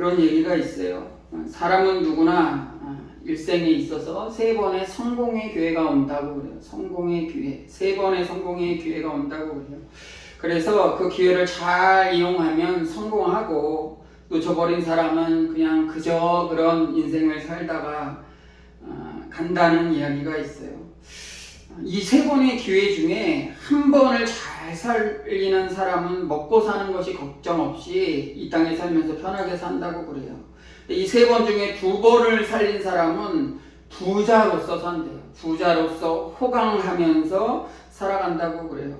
그런 얘기가 있어요. 어, 사람은 누구나 어, 일생에 있어서 세 번의 성공의 기회가 온다고 그래요. 성공의 기회, 세 번의 성공의 기회가 온다고 그래요. 그래서 그 기회를 잘 이용하면 성공하고 놓쳐버린 사람은 그냥 그저 그런 인생을 살다가 어, 간다는 이야기가 있어요. 이 세 번의 기회 중에 한 번을 잘 살리는 사람은 먹고 사는 것이 걱정 없이 이 땅에 살면서 편하게 산다고 그래요. 이 세 번 중에 두 번을 살린 사람은 부자로서 산대요. 부자로서 호강하면서 살아간다고 그래요.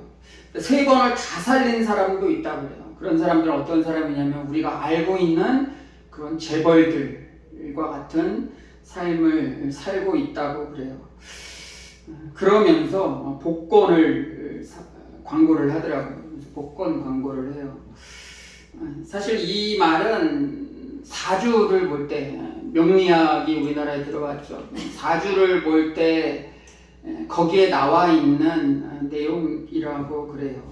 세 번을 다 살린 사람도 있다고 그래요. 그런 사람들은 어떤 사람이냐면 우리가 알고 있는 그런 재벌들과 같은 삶을 살고 있다고 그래요. 그러면서 복권을 사- 광고를 하더라고요. 복권 광고를 해요. 사실 이 말은 사주를 볼 때 명리학이 우리나라에 들어왔죠. 사주를 볼 때 거기에 나와 있는 내용이라고 그래요.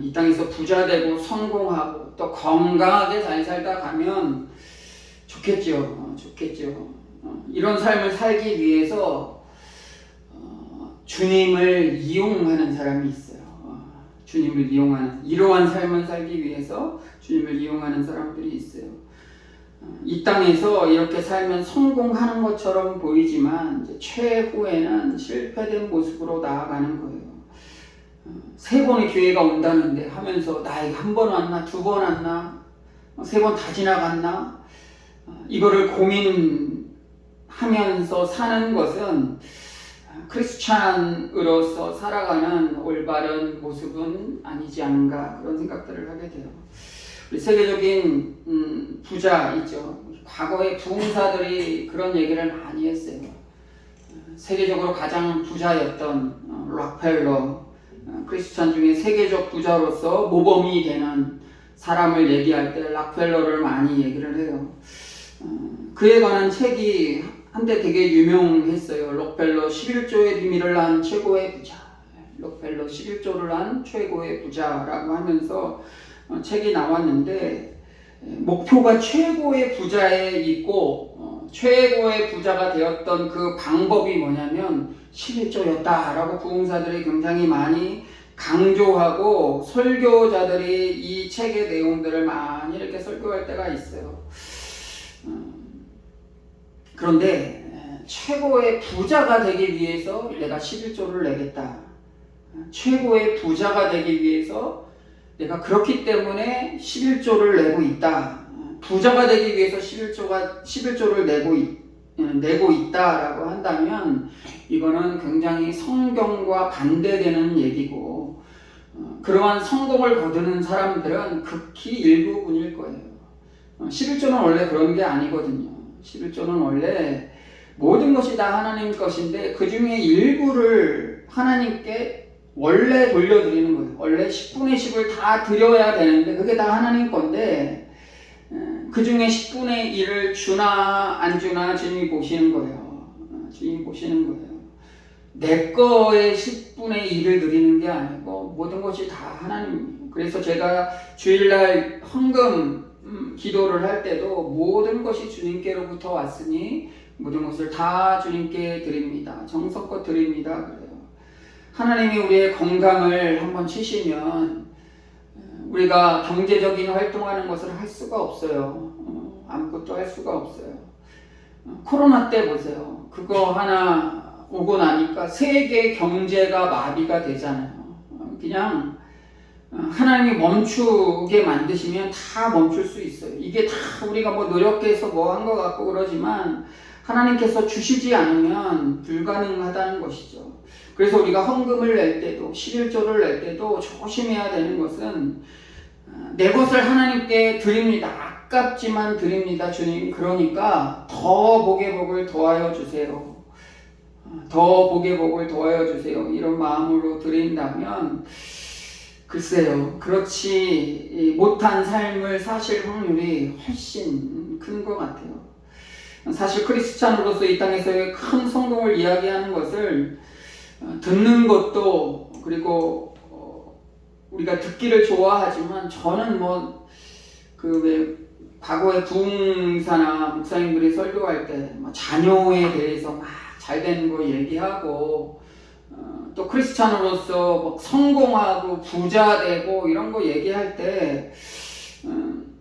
이 땅에서 부자 되고 성공하고 또 건강하게 잘 살다 가면 좋겠죠. 어, 좋겠죠. 어, 이런 삶을 살기 위해서 어, 주님을 이용하는 사람이 있어요. 어, 주님을 이용하는 이러한 삶을 살기 위해서 주님을 이용하는 사람들이 있어요. 어, 이 땅에서 이렇게 살면 성공하는 것처럼 보이지만 이제 최후에는 실패된 모습으로 나아가는 거예요. 어, 세 번의 기회가 온다는데 하면서 나에게 한 번 왔나 두 번 왔나 어, 세번 다 지나갔나 어, 이거를 고민하면서 사는 것은 크리스찬으로서 살아가는 올바른 모습은 아니지 않은가 그런 생각들을 하게 돼요. 우리 세계적인 음, 부자 있죠. 과거의 부흥사들이 그런 얘기를 많이 했어요. 어, 세계적으로 가장 부자였던 어, 락펠러, 어, 크리스찬 중에 세계적 부자로서 모범이 되는 사람을 얘기할 때 락펠러를 많이 얘기를 해요. 어, 그에 관한 책이 한때 되게 유명했어요. 록펠러 11조의 비밀을 한 최고의 부자. 록펠러 11조를 한 최고의 부자라고 하면서 어, 책이 나왔는데 에, 목표가 최고의 부자에 있고 어, 최고의 부자가 되었던 그 방법이 뭐냐면 11조였다라고 부흥사들이 굉장히 많이 강조하고 설교자들이 이 책의 내용들을 많이 이렇게 설교할 때가 있어요. 음, 그런데 에, 최고의 부자가 되기 위해서 내가 11조를 내겠다. 최고의 부자가 되기 위해서 내가 그렇기 때문에 11조를 내고 있다. 부자가 되기 위해서 11조가 11조를 내고 있, 내고 있다라고 한다면 이거는 굉장히 성경과 반대되는 얘기고 어, 그러한 성공을 거두는 사람들은 극히 일부분일 거예요. 어, 11조는 원래 그런 게 아니거든요. 11조는 원래 모든 것이 다 하나님 것인데 그 중에 일부를 하나님께 원래 돌려드리는 거예요. 원래 10분의 10을 다 드려야 되는데 그게 다 하나님 건데 그 중에 10분의 1을 주나 안 주나 주님이 보시는 거예요. 어, 주님이 보시는 거예요. 내 거에 10분의 1을 드리는 게 아니고 모든 것이 다 하나님. 그래서 제가 주일날 헌금 음, 기도를 할 때도 모든 것이 주님께로부터 왔으니 모든 것을 다 주님께 드립니다. 정성껏 드립니다. 그래요. 하나님이 우리의 건강을 한번 치시면 우리가 경제적인 활동하는 것을 할 수가 없어요. 어, 아무것도 할 수가 없어요. 어, 코로나 때 보세요. 그거 하나 오고 나니까 세계 경제가 마비가 되잖아요. 어, 그냥 어, 하나님이 멈추게 만드시면 다 멈출 수 있어요. 이게 다 우리가 뭐 노력해서 뭐 한 것 같고 그러지만 하나님께서 주시지 않으면 불가능하다는 것이죠. 그래서 우리가 헌금을 낼 때도 11조를 낼 때도 조심해야 되는 것은 어, 내 것을 하나님께 드립니다. 아깝지만 드립니다, 주님. 그러니까 더 복의 복을 더하여 주세요. 어, 더 복의 복을 더하여 주세요. 이런 마음으로 드린다면 글쎄요, 그렇지 못한 삶을 사실 확률이 훨씬 큰 것 같아요. 사실 크리스찬으로서 이 땅에서의 큰 성공을 이야기하는 것을 어, 듣는 것도 그리고 어, 우리가 듣기를 좋아하지만 저는 뭐그왜 과거의 부흥사나 목사님들이 설교할 때뭐 자녀에 대해서 막 잘 되는 거 얘기하고 어, 또 크리스찬으로서 뭐 성공하고 부자 되고 이런 거 얘기할 때 음,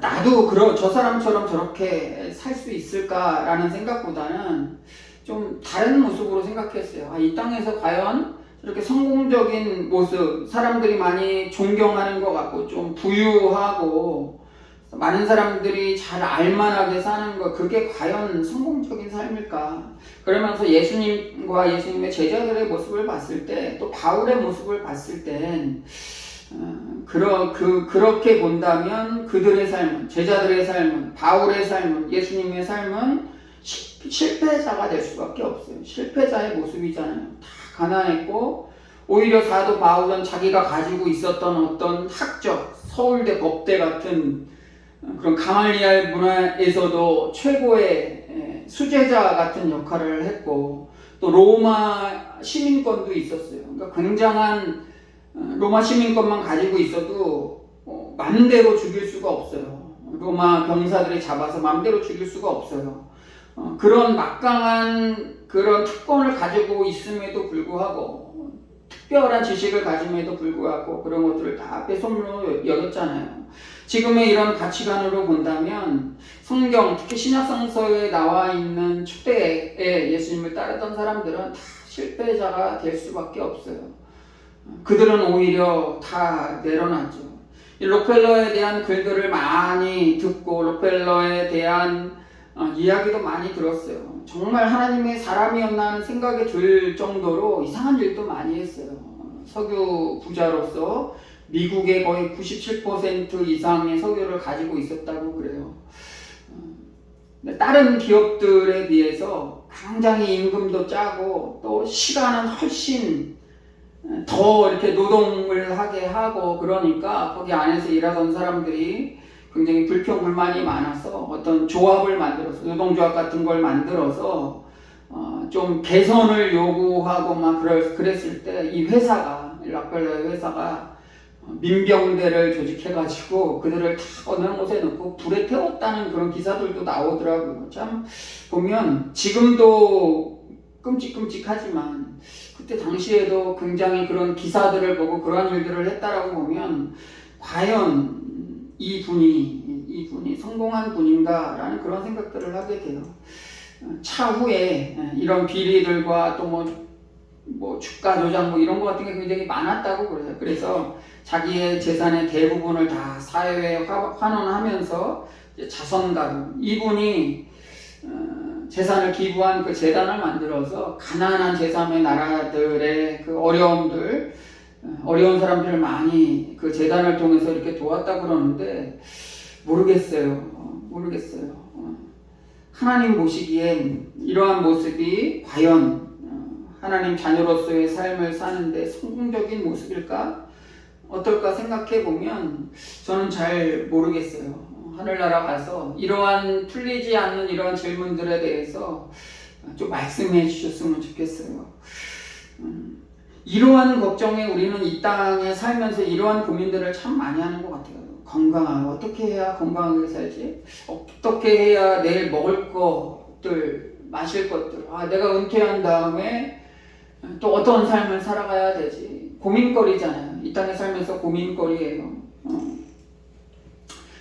나도 그러, 저 사람처럼 저렇게 살 수 있을까라는 생각보다는 좀 다른 모습으로 생각했어요. 아, 이 땅에서 과연 저렇게 성공적인 모습, 사람들이 많이 존경하는 것 같고 좀 부유하고 많은 사람들이 잘 알만하게 사는 것, 그게 과연 성공적인 삶일까? 그러면서 예수님과 예수님의 제자들의 모습을 봤을 때, 또 바울의 모습을 봤을 땐, 어, 그러, 그, 그렇게 본다면 그들의 삶은, 제자들의 삶은, 바울의 삶은, 예수님의 삶은 시- 실패자가 될 수밖에 없어요. 실패자의 모습이잖아요. 다 가난했고, 오히려 사도 바울은 자기가 가지고 있었던 어떤 학적, 서울대, 법대 같은 그런 가말리알 문화에서도 최고의 에, 수제자 같은 역할을 했고 또 로마 시민권도 있었어요. 그러니까 굉장한 어, 로마 시민권만 가지고 있어도 어, 맘대로 죽일 수가 없어요. 로마 병사들이 잡아서 맘대로 죽일 수가 없어요. 어, 그런 막강한 그런 특권을 가지고 있음에도 불구하고 특별한 지식을 가짐에도 불구하고 그런 것들을 다 뺏어물어 여겼잖아요. 지금의 이런 가치관으로 본다면 성경 특히 신약성서에 나와 있는 축대에 예수님을 따르던 사람들은 다 실패자가 될 수밖에 없어요. 그들은 오히려 다 내려놨죠. 이 록펠러에 대한 글들을 많이 듣고 록펠러에 대한 어, 이야기도 많이 들었어요. 정말 하나님의 사람이었나 하는 생각이 들 정도로 이상한 일도 많이 했어요. 석유 부자로서 미국의 거의 97% 이상의 석유를 가지고 있었다고 그래요. 어, 다른 기업들에 비해서 굉장히 임금도 짜고 또 시간은 훨씬 더 이렇게 노동을 하게 하고 그러니까 거기 안에서 일하던 사람들이 굉장히 불평 불만이 많아서 어떤 조합을 만들어서 노동조합 같은 걸 만들어서 어, 좀 개선을 요구하고 막 그럴, 그랬을 때 이 회사가 락벨러의 회사가 민병대를 조직해가지고 그들을 다 어느 곳에 넣고 불에 태웠다는 그런 기사들도 나오더라고요. 참 보면 지금도 끔찍끔찍하지만 그때 당시에도 굉장히 그런 기사들을 보고 그러한 일들을 했다라고 보면 과연 이 분이 이 분이 성공한 분인가라는 그런 생각들을 하게 돼요. 차후에 이런 비리들과 또뭐 뭐 주가 조작 뭐 이런 거 같은 게 굉장히 많았다고 그래요. 그래서 자기의 재산의 대부분을 다 사회에 화- 환원하면서 자선가로 이분이 어, 재산을 기부한 그 재단을 만들어서 가난한 제3의 나라들의 그 어려움들 어, 어려운 사람들을 많이 그 재단을 통해서 이렇게 도왔다 그러는데 모르겠어요. 어, 모르겠어요. 어, 하나님 보시기엔 이러한 모습이 과연 어, 하나님 자녀로서의 삶을 사는데 성공적인 모습일까? 어떨까 생각해 보면 저는 잘 모르겠어요. 어, 하늘나라 가서 이러한 풀리지 않는 이러한 질문들에 대해서 좀 말씀해 주셨으면 좋겠어요. 음, 이러한 걱정에 우리는 이 땅에 살면서 이러한 고민들을 참 많이 하는 것 같아요. 건강, 어떻게 해야 건강하게 살지? 어떻게 해야 내일 먹을 것들, 마실 것들. 아, 내가 은퇴한 다음에 또 어떤 삶을 살아가야 되지? 고민거리잖아요. 이 땅에 살면서 고민거리예요. 어.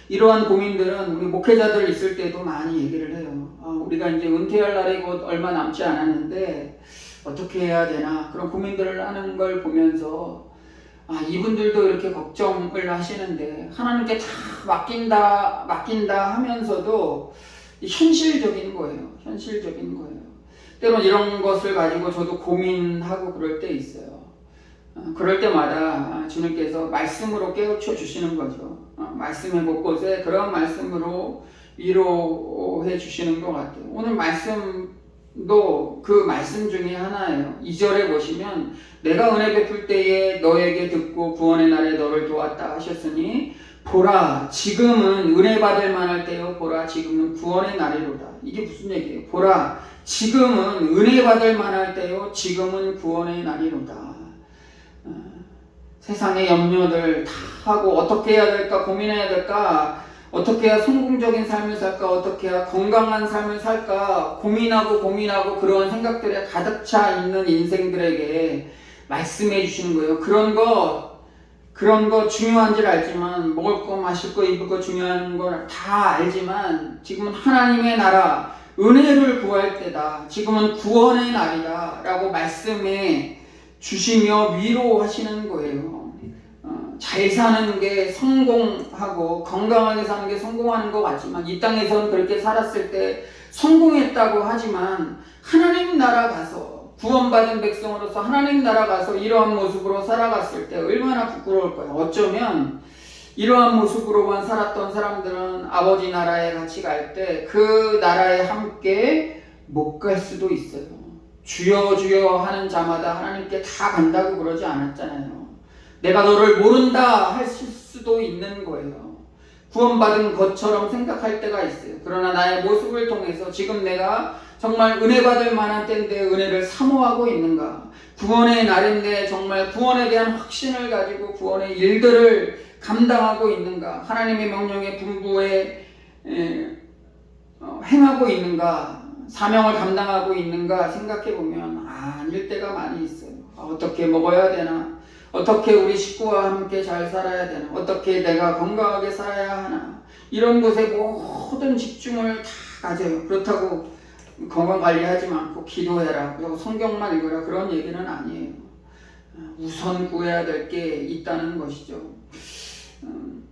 이러한 고민들은 우리 목회자들 있을 때도 많이 얘기를 해요. 아, 우리가 이제 은퇴할 날이 곧 얼마 남지 않았는데 어떻게 해야 되나 그런 고민들을 하는 걸 보면서 아, 이분들도 이렇게 걱정을 하시는데 하나님께 다 맡긴다 맡긴다 하면서도 현실적인 거예요. 현실적인 거예요. 때론 이런 것을 가지고 저도 고민하고 그럴 때 있어요. 어, 그럴 때마다 주님께서 말씀으로 깨우쳐 주시는 거죠. 어, 말씀의 곳곳에 그런 말씀으로 위로해 주시는 것 같아요. 오늘 말씀 도 그 말씀 중에 하나예요. 2절에 보시면 내가 은혜 베풀 때에 너에게 듣고 구원의 날에 너를 도왔다 하셨으니 보라 지금은 은혜 받을 만할 때요 보라 지금은 구원의 날이로다. 이게 무슨 얘기예요? 보라 지금은 은혜 받을 만할 때요 지금은 구원의 날이로다. 세상의 염려들 다 하고 어떻게 해야 될까 고민해야 될까 어떻게 해야 성공적인 삶을 살까? 어떻게 해야 건강한 삶을 살까? 고민하고 고민하고 그런 생각들에 가득 차 있는 인생들에게 말씀해 주시는 거예요. 그런 거, 그런 거 중요한 줄 알지만, 먹을 거, 마실 거, 입을 거 중요한 걸 다 알지만, 지금은 하나님의 나라, 은혜를 구할 때다. 지금은 구원의 날이다. 라고 말씀해 주시며 위로하시는 거예요. 어, 잘 사는 게 성공하고 건강하게 사는 게 성공하는 것 같지만 이 땅에선 그렇게 살았을 때 성공했다고 하지만 하나님 나라 가서 구원받은 백성으로서 하나님 나라 가서 이러한 모습으로 살아갔을 때 얼마나 부끄러울 거예요. 어쩌면 이러한 모습으로만 살았던 사람들은 아버지 나라에 같이 갈 때 그 나라에 함께 못 갈 수도 있어요. 주여 주여 하는 자마다 하나님께 다 간다고 그러지 않았잖아요. 내가 너를 모른다 할 수도 있는 거예요. 구원받은 것처럼 생각할 때가 있어요. 그러나 나의 모습을 통해서 지금 내가 정말 은혜 받을 만한 때인데 은혜를 사모하고 있는가? 구원의 날인데 정말 구원에 대한 확신을 가지고 구원의 일들을 감당하고 있는가? 하나님의 명령에 분부에 에, 어, 행하고 있는가? 사명을 감당하고 있는가 생각해 보면 아닐 때가 많이 있어요. 아, 어떻게 먹어야 되나? 어떻게 우리 식구와 함께 잘 살아야 되나? 어떻게 내가 건강하게 살아야 하나? 이런 것에 모든 집중을 다 가져요. 그렇다고 건강 관리하지 않고 기도해라. 그리고 성경만 읽어라. 그런 얘기는 아니에요. 우선 구해야 될 게 있다는 것이죠. 음,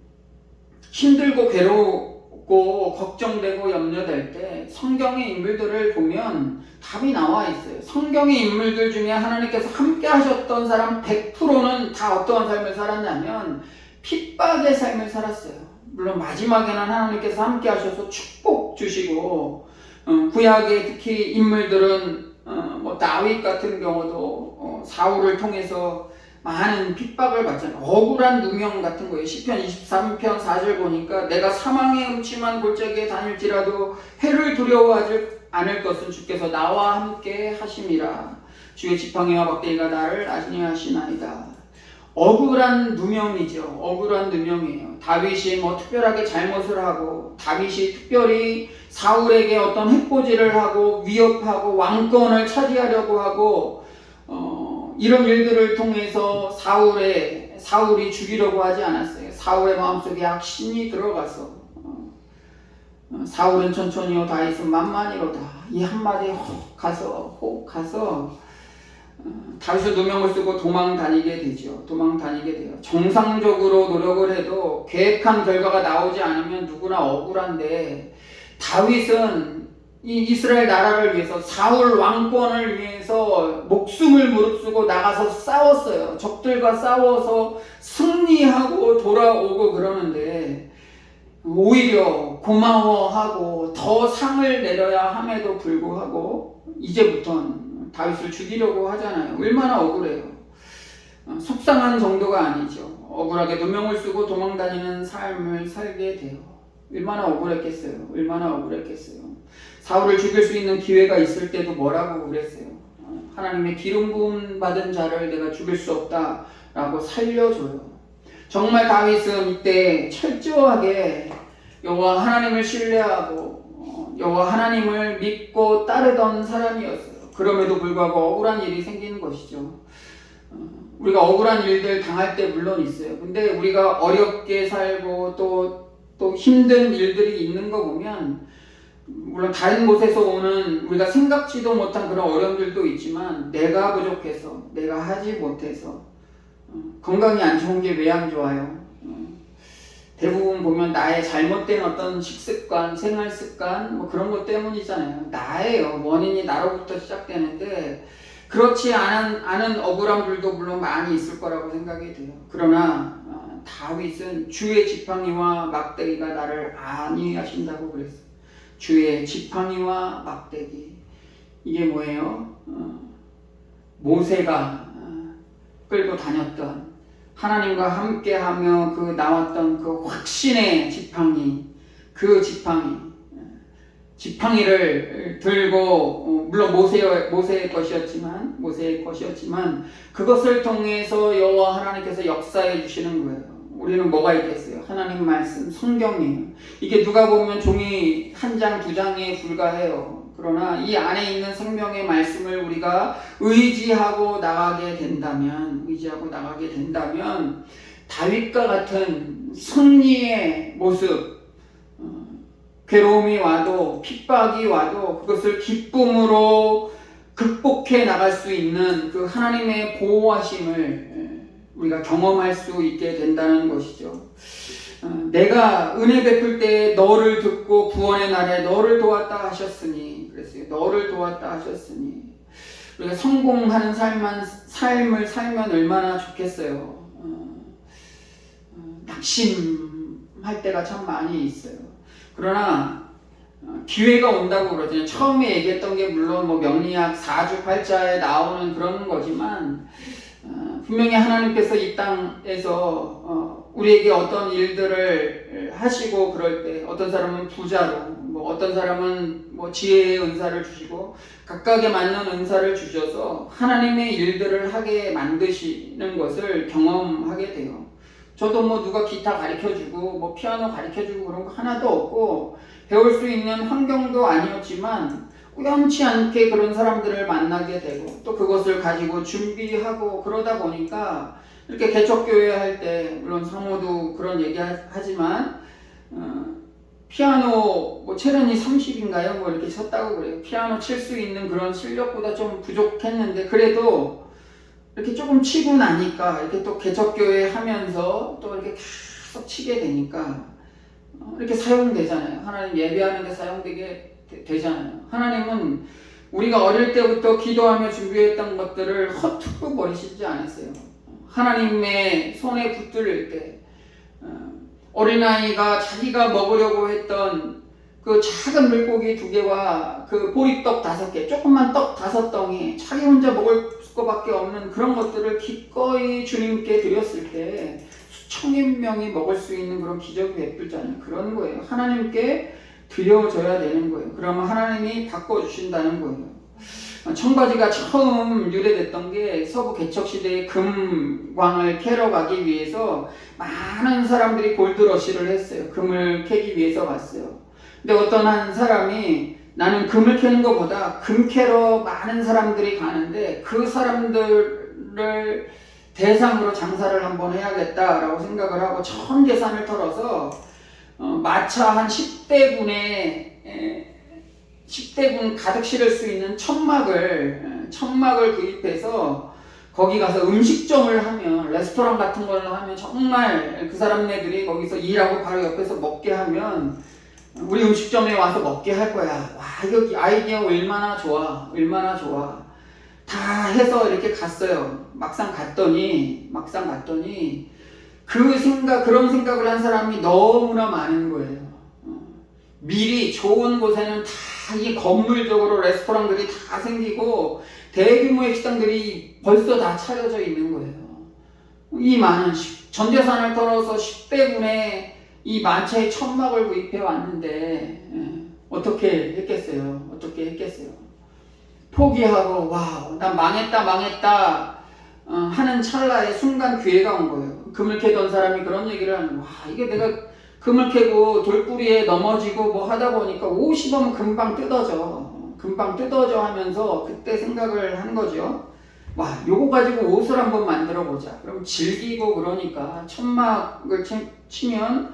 힘들고 괴롭고 걱정되고 염려될 때 성경의 인물들을 보면 답이 나와 있어요. 성경의 인물들 중에 하나님께서 함께 하셨던 사람 100%는 다 어떠한 삶을 살았냐면 핍박의 삶을 살았어요. 물론 마지막에는 하나님께서 함께 하셔서 축복 주시고 어, 구약의 특히 인물들은 어, 뭐 다윗 같은 경우도 어, 사울을 통해서 많은 핍박을 받잖아요. 억울한 누명 같은 거예요. 시편 23편 4절 보니까 내가 사망의 음침한 골짜기에 다닐지라도 해를 두려워하지 않을 것은 주께서 나와 함께 하심이라. 주의 지팡이와 막대기가 나를 안위하시나이다. 억울한 누명이죠. 억울한 누명이에요. 다윗이 뭐 특별하게 잘못을 하고 다윗이 특별히 사울에게 어떤 해코지를 하고 위협하고 왕권을 차지하려고 하고 어, 이런 일들을 통해서 사울의 사울이 죽이려고 하지 않았어요. 사울의 마음속에 악신이 들어가서 사울은 천천히요 다윗은 만만히로다 이 한마디에 혹 가서 혹 가서 어, 다윗은 누명을 쓰고 도망 다니게 되죠. 도망 다니게 돼요. 정상적으로 노력을 해도 계획한 결과가 나오지 않으면 누구나 억울한데 다윗은 이 이스라엘 나라를 위해서 사울 왕권을 위해서 목숨을 무릅쓰고 나가서 싸웠어요. 적들과 싸워서 승리하고 돌아오고 그러는데 오히려 고마워하고 더 상을 내려야 함에도 불구하고 이제부터는 다윗을 죽이려고 하잖아요. 얼마나 억울해요. 어, 속상한 정도가 아니죠. 억울하게 누명을 쓰고 도망다니는 삶을 살게 돼요. 얼마나 억울했겠어요. 얼마나 억울했겠어요. 사울을 죽일 수 있는 기회가 있을 때도 뭐라고 그랬어요. 어, 하나님의 기름 부음 받은 자를 내가 죽일 수 없다라고 살려줘요. 정말 다윗은 이때 철저하게 여호와 하나님을 신뢰하고 어, 여호와 하나님을 믿고 따르던 사람이었어요. 그럼에도 불구하고 억울한 일이 생기는 것이죠. 어, 우리가 억울한 일들 당할 때 물론 있어요. 근데 우리가 어렵게 살고 또, 또 힘든 일들이 있는 거 보면 물론 다른 곳에서 오는 우리가 생각지도 못한 그런 어려움들도 있지만 내가 부족해서 내가 하지 못해서 어, 건강이 안 좋은 게 왜 안 좋아요? 어, 대부분 보면 나의 잘못된 어떤 식습관, 생활 습관 뭐 그런 것 때문이잖아요. 나예요. 원인이 나로부터 시작되는데 그렇지 않은, 않은 억울함들도 물론 많이 있을 거라고 생각이 돼요. 그러나 어, 다윗은 주의 지팡이와 막대기가 나를 안위하신다고 그랬어요. 주의 지팡이와 막대기 이게 뭐예요? 어, 모세가 어, 끌고 다녔던 하나님과 함께하며 그 나왔던 그 확신의 지팡이 그 지팡이 지팡이를 들고 어, 물론 모세의 모세의 것이었지만 모세의 것이었지만 그것을 통해서 여호와 하나님께서 역사해 주시는 거예요. 우리는 뭐가 있겠어요? 하나님 말씀, 성경이에요. 이게 누가 보면 종이 한 장, 두 장에 불과해요. 그러나 이 안에 있는 생명의 말씀을 우리가 의지하고 나가게 된다면, 의지하고 나가게 된다면, 다윗과 같은 승리의 모습, 어, 괴로움이 와도, 핍박이 와도 그것을 기쁨으로 극복해 나갈 수 있는 그 하나님의 보호하심을 우리가 경험할 수 있게 된다는 것이죠. 어, 내가 은혜 베풀 때 너를 듣고 구원의 날에 너를 도왔다 하셨으니 그랬어요. 너를 도왔다 하셨으니 우리가 성공하는 삶만, 삶을 살면 얼마나 좋겠어요. 어, 어, 낙심할 때가 참 많이 있어요. 그러나 어, 기회가 온다고 그러잖아요. 처음에 얘기했던 게 물론 뭐 명리학 4주 8자에 나오는 그런 거지만 어, 분명히 하나님께서 이 땅에서 어, 우리에게 어떤 일들을 하시고 그럴 때 어떤 사람은 부자로 뭐 어떤 사람은 뭐 지혜의 은사를 주시고 각각에 맞는 은사를 주셔서 하나님의 일들을 하게 만드시는 것을 경험하게 돼요. 저도 뭐 누가 기타 가르쳐 주고 뭐 피아노 가르쳐 주고 그런 거 하나도 없고 배울 수 있는 환경도 아니었지만 우연치 않게 그런 사람들을 만나게 되고 또 그것을 가지고 준비하고 그러다 보니까 이렇게 개척교회 할 때 물론 상호도 그런 얘기 하지만 어, 피아노 뭐 체련이 30인가요? 뭐 이렇게 쳤다고 그래요. 피아노 칠 수 있는 그런 실력보다 좀 부족했는데 그래도 이렇게 조금 치고 나니까 이렇게 또 개척교회 하면서 또 이렇게 계속 치게 되니까 어, 이렇게 사용되잖아요. 하나님 예배하는 데 사용되게 되, 되잖아요. 하나님은 우리가 어릴 때부터 기도하며 준비했던 것들을 허투루 버리시지 않았어요. 하나님의 손에 붙들릴 때 어, 어린아이가 자기가 먹으려고 했던 그 작은 물고기 두 개와 그 보리떡 다섯 개, 조금만 떡 다섯 덩이, 자기 혼자 먹을 것밖에 없는 그런 것들을 기꺼이 주님께 드렸을 때 수천인 명이 먹을 수 있는 그런 기적이 베풀잖아요. 그런 거예요. 하나님께 드려져야 되는 거예요. 그러면 하나님이 바꿔주신다는 거예요. 청바지가 처음 유래됐던 게 서부 개척 시대의 금광을 캐러 가기 위해서 많은 사람들이 골드러시를 했어요. 금을 캐기 위해서 갔어요. 근데 어떤 한 사람이 나는 금을 캐는 것보다 금 캐러 많은 사람들이 가는데 그 사람들을 대상으로 장사를 한번 해야겠다라고 생각을 하고 천 계산을 털어서 어, 마차 한 10대 분의 에, 10대 분 가득 실을 수 있는 천막을 천막을 구입해서 거기 가서 음식점을 하면 레스토랑 같은 걸 하면 정말 그 사람네들이 거기서 일하고 바로 옆에서 먹게 하면 우리 음식점에 와서 먹게 할 거야. 와 이거 아이디어 얼마나 좋아, 얼마나 좋아. 다 해서 이렇게 갔어요. 막상 갔더니 막상 갔더니 그 생각 그런 생각을 한 사람이 너무나 많은 거예요. 어. 미리 좋은 곳에는 다 이 건물적으로 레스토랑들이 다 생기고 대규모의 식당들이 벌써 다 차려져 있는 거예요. 이 많은 전 재산을 털어서 10대분의 이 만차의 천막을 구입해 왔는데 예, 어떻게 했겠어요? 어떻게 했겠어요? 포기하고 와난 망했다 망했다 어, 하는 찰나에 순간 기회가 온 거예요. 금을 캐던 사람이 그런 얘기를 하는 와 이게 내가 금을 캐고 돌뿌리에 넘어지고 뭐 하다 보니까 50원 금방 뜯어져. 금방 뜯어져 하면서 그때 생각을 한 거죠. 와, 요거 가지고 옷을 한번 만들어 보자. 그럼 질기고 그러니까 천막을 치면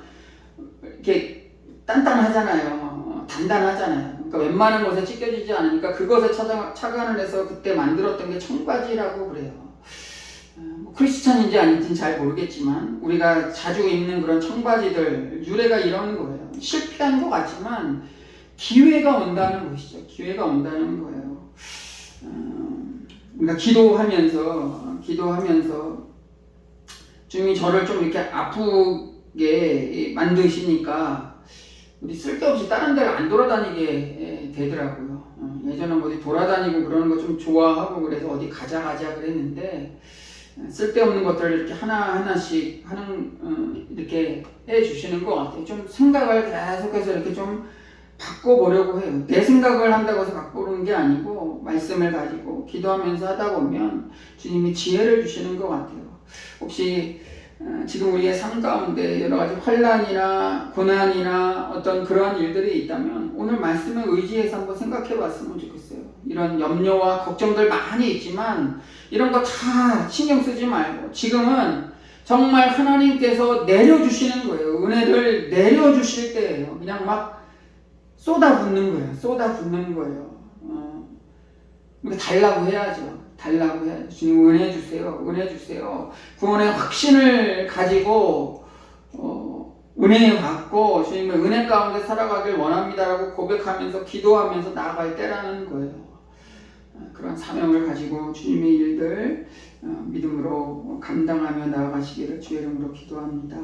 이렇게 단단하잖아요. 단단하잖아요. 그러니까 웬만한 곳에 찢겨지지 않으니까 그것에 착안을 해서 그때 만들었던 게 청바지라고 그래요. 뭐 크리스찬인지 아닌지는 잘 모르겠지만 우리가 자주 입는 그런 청바지들 유래가 이런 거예요. 실패한 것 같지만 기회가 온다는 것이죠. 기회가 온다는 거예요. 음, 우리가 기도하면서 기도하면서 주님이 저를 좀 이렇게 아프게 만드시니까 우리 쓸데없이 다른 데를 안 돌아다니게 되더라고요. 어, 예전에 어디 돌아다니고 그러는 거 좀 좋아하고 그래서 어디 가자 가자 그랬는데 쓸데없는 것들을 이렇게 하나하나씩 하는, 어, 이렇게 해 주시는 것 같아요. 좀 생각을 계속해서 이렇게 좀 바꿔보려고 해요. 내 생각을 한다고 해서 바꾸는 게 아니고, 말씀을 가지고 기도하면서 하다 보면 주님이 지혜를 주시는 것 같아요. 혹시, 어, 지금 우리의 삶 가운데 여러 가지 환란이나 고난이나 어떤 그러한 일들이 있다면 오늘 말씀을 의지해서 한번 생각해 봤으면 좋겠어요. 이런 염려와 걱정들 많이 있지만 이런 거 다 신경 쓰지 말고 지금은 정말 하나님께서 내려주시는 거예요. 은혜를 내려주실 때예요. 그냥 막 쏟아붓는 거예요. 쏟아붓는 거예요. 어, 달라고 해야죠. 달라고 해야죠. 주님 은혜 주세요. 은혜 주세요. 구원의 확신을 가지고 어, 은혜 받고 주님의 은혜 가운데 살아가길 원합니다라고 고백하면서 기도하면서 나아갈 때라는 거예요. 어, 그런 사명을 가지고 주님의 일들 어, 믿음으로 감당하며 나아가시기를 주의 이름으로 기도합니다.